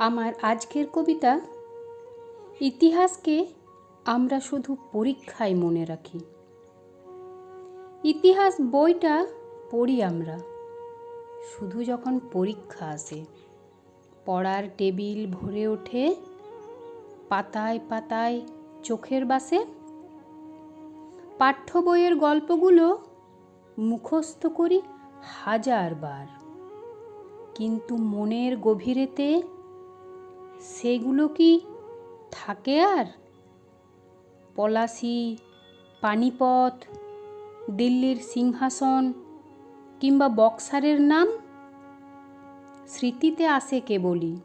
আমার আজকের কবিতা, ইতিহাসকে আমরা শুধু পরীক্ষায় মনে রাখি। ইতিহাস বইটা পড়ি আমরা, শুধু যখন পরীক্ষা আসে। পড়ার টেবিল ভরে ওঠে, পাতায় পাতায় চোখের বাসে। পাঠ্য বইয়ের গল্পগুলো মুখস্থ করি হাজারবার। কিন্তু মনের গভীরেতে সেগুলো কি থাকে আর? পলাশি, পানিপথ, দিল্লির সিংহাসন কিংবা বক্সারের নাম? স্মৃতিতে আসে কেবলই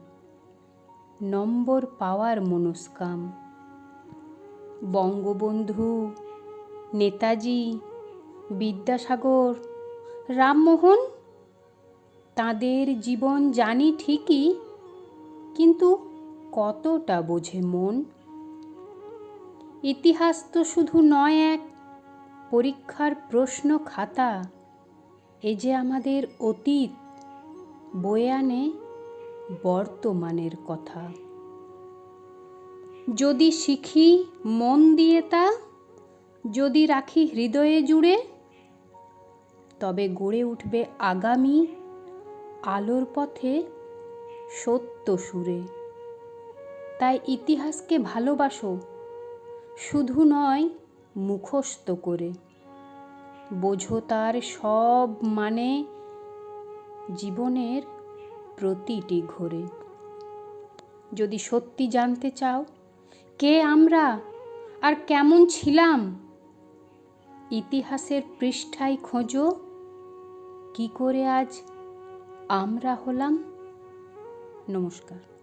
নম্বর পাওয়ার মনস্কাম। বঙ্গবন্ধু, নেতাজি, বিদ্যাসাগর, রামমোহন? তাদের জীবন জানি ঠিকই কিন্তু কতটা বোঝে মন? ইতিহাস তো শুধু নয় এক, পরীক্ষার প্রশ্ন খাতা। এ যে আমাদের অতীত, বয়ে আনে বর্তমানের কথা। যদি শিখি মন দিয়ে তা, যদি রাখি হৃদয়ে জুড়ে, তবে গড়ে উঠবে আগামী আলোর পথে সত্য সুরে। তাই ইতিহাসকে ভালোবাসো, শুধু নয় মুখস্থ করে। বোঝো তার সব মানে জীবনের প্রতিটি ঘোরে। যদি সত্যি জানতে চাও, কে আমরা আর কেমন ছিলাম, ইতিহাসের পৃষ্ঠায় খোঁজো, কি করে আজ আমরা হলাম। নমস্কার।